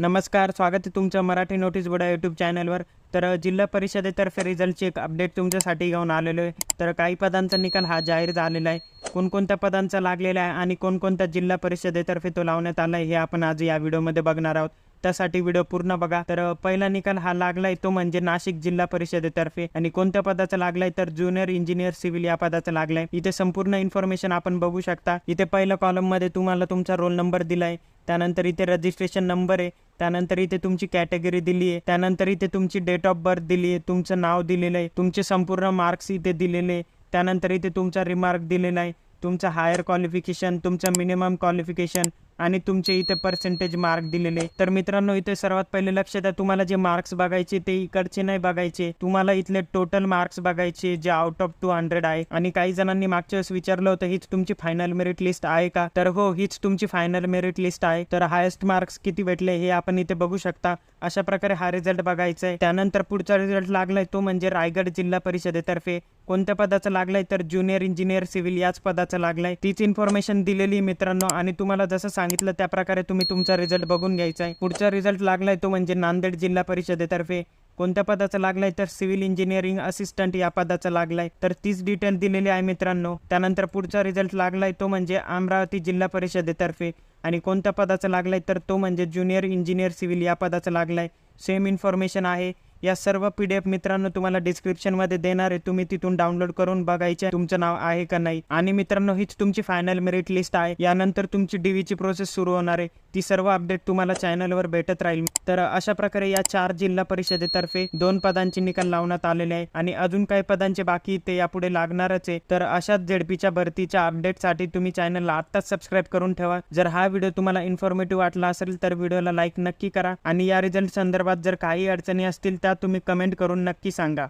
नमस्कार स्वागत आहे तुमचं मराठी नोटीस बोर्ड यूट्यूब चॅनलवर तर जिल्हा परिषदेतर्फे रिझल्टची एक अपडेट तुमच्यासाठी घेऊन आलेलो आहे. तर काही पदांचा निकाल हा जाहीर झालेला आहे. कोणकोणत्या पदांचा लागलेला आहे आणि कोणकोणत्या जिल्हा परिषदेतर्फे तो लावण्यात आला आहे हे आपण आज या व्हिडिओमध्ये बघणार आहोत. त्यासाठी व्हिडिओ पूर्ण बघा. तर पहिला निकाल हा लागलाय तो म्हणजे नाशिक जिल्हा परिषदेतर्फे आणि कोणत्या पदाचा लागलाय तर ज्युनियर इंजिनियर सिव्हिल या पदाचा लागलाय. इथे संपूर्ण इन्फॉर्मेशन आपण बघू शकता. इथे पहिल्या कॉलममध्ये तुम्हाला तुमचा रोल नंबर दिलाय. त्यानंतर इथे रजिस्ट्रेशन नंबर आहे. त्यानंतर इथे तुमची कॅटेगरी दिली आहे. त्यानंतर इथे तुमची डेट ऑफ बर्थ दिली आहे. तुमचं नाव दिलेलं आहे. तुमचे संपूर्ण मार्क्स इथे दिलेले आहे. त्यानंतर इथे तुमचा रिमार्क दिलेला आहे. तुमचं हायर क्वालिफिकेशन तुमचं मिनिमम क्वालिफिकेशन आणि तुमचे इथे पर्सेंटेज मार्क दिलेले. तर मित्रांनो इथे सर्वात पहिले लक्ष द्या तुम्हाला जे मार्क्स बघायचे ते इकडचे नाही बघायचे. तुम्हाला इथले टोटल मार्क्स बघायचे जे आउट ऑफ टू हंड्रेड आहे. आणि काही जणांनी मागच्या वेळेस विचारलं होतं हीच तुमची फायनल मेरिट लिस्ट आहे का? तर हो हीच तुमची फायनल मेरिट लिस्ट आहे. तर हायेस्ट मार्क्स किती भेटले हे आपण इथे बघू शकता. अशा प्रकारे हा रिझल्ट बघायचा आहे त्यानंतर पुढचा रिझल्ट लागलाय तो म्हणजे रायगड जिल्हा परिषदेतर्फे. कोणत्या पदाचं लागलंय तर ज्युनियर इंजिनियर सिव्हिल याच पदाचं लागलाय. तीच इन्फॉर्मेशन दिलेली आहे मित्रांनो आणि तुम्हाला जसं सांगितलं त्या प्रकारे तुम्ही तुमचा रिझल्ट बघून घ्यायचा आहे. पुढचा रिझल्ट लागलाय तो म्हणजे नांदेड जिल्हा परिषदेतर्फे. कोणत्या पदाचा लागलाय तर सिव्हिल इंजिनिअरिंग असिस्टंट या पदाचा लागलाय. तर तीच डिटेल दिलेली आहे मित्रांनो. त्यानंतर पुढचा रिझल्ट लागलाय तो म्हणजे अमरावती जिल्हा परिषदेतर्फे. आणि कोणत्या पदाचा लागलाय तर तो म्हणजे ज्युनियर इंजिनियर सिव्हिल या पदाचा लागलाय. सेम इन्फॉर्मेशन आहे. या सर्व पी डी एफ मित्रांनो तुम्हाला डिस्क्रिप्शनमध्ये देणार आहे. तुम्ही तिथून डाउनलोड करून बघायचे तुमचं नाव आहे का नाही. आणि मित्रांनो हीच तुमची फायनल मेरिट लिस्ट आहे. यानंतर तुमची डीव्हीची प्रोसेस सुरू होणार आहे. ती सर्व अपडेट तुम्हाला चॅनलवर भेटत राहील. तर अशा प्रकारे या चार जिल्हा परिषदेतर्फे दोन पदांचे निकाल लावण्यात आलेले आहे आणि अजून काही पदांचे बाकी ते यापुढे लागणारच आहे. तर अशाच झेडपीच्या भरतीच्या अपडेटसाठी तुम्ही चॅनलला आत्ताच सबस्क्राईब करून ठेवा. जर हा व्हिडिओ तुम्हाला इन्फॉर्मेटिव्ह वाटला असेल तर व्हिडिओला लाईक नक्की करा आणि या रिझल्ट संदर्भात जर काही अडचणी असतील त्या तुम्ही कमेंट करून नक्की सांगा.